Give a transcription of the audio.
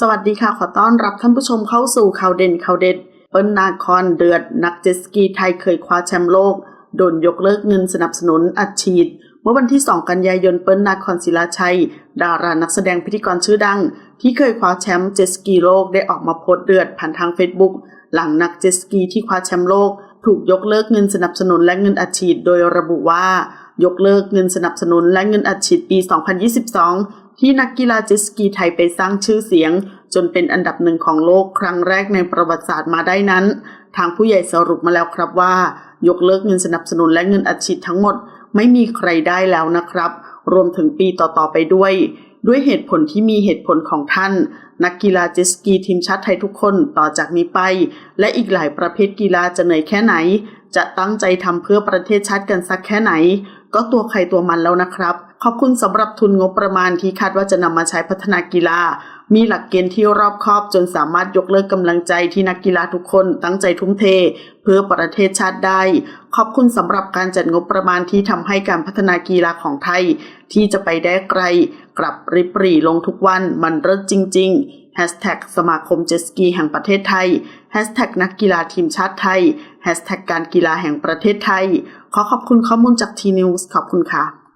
สวัสดีค่ะ ขอต้อนรับท่านผู้ชมเข้าสู่ข่าวเด่นข่าวเด็ด เปิ้ลนาคอนเดือด นักเจ็ตสกีไทยเคยคว้าแชมป์โลก โดนยกเลิกเงินสนับสนุนอัดฉีด เมื่อวันที่ 2 กันยายนเปิ้ลนาคอนศิลาชัย ดารานักแสดงพิธีกรชื่อดัง ที่เคยคว้าแชมป์เจ็ตสกีโลกได้ออกมาโพสต์เดือดผ่านทางเฟซบุ๊กหลังนักเจ็ตสกีที่คว้าแชมป์โลก ถูกยกเลิกเงินสนับสนุนและเงินอัดฉีดโดยระบุว่ายกเลิกเงินสนับสนุนและเงินอัดฉีดปี 2022 ที่นักกีฬาเจสกีไทยไปสร้างชื่อเสียง จนเป็นอันดับหนึ่งของโลกครั้งแรกในประวัติศาสตร์มาได้นั้น ทางผู้ใหญ่สรุปมาแล้วครับว่า ยกเลิกเงินสนับสนุนและเงินอัดฉีดทั้งหมด ไม่มีใครได้แล้วนะครับ รวมถึงปีต่อๆไปด้วย ด้วยเหตุผลที่มีเหตุผลของท่าน นักกีฬาเจสกีทีมชาติไทยทุกคนต่อจากนี้ไป และอีกหลายประเภทกีฬาจะเหนื่อยแค่ไหน จะตั้งใจทำเพื่อประเทศชาติกันสักแค่ไหน ก็ตัวใครตัวมันแล้วนะครับ ขอบคุณสำหรับทุนงบประมาณที่คาดว่าจะนำมาใช้พัฒนากีฬา มีหลักเกณฑ์ที่รอบคอบจนสามารถยกเลิกกำลังใจที่นักกีฬาทุกคนตั้งใจทุ่มเท เพื่อประเทศชาติได้ ขอบคุณสำหรับการจัดงบประมาณที่ทำให้การพัฒนากีฬาของไทย ที่จะไปได้ไกล กลับริบรีลงทุกวันมันเลิศจริงๆ Hashtag สมาคมเจสกีแห่งประเทศไทย Hashtag นักกีฬาทีมชาติไทย Hashtag การกีฬาแห่งประเทศไทย ขอขอบคุณข้อมูลจากทีนิวส์ขอบคุณค่ะ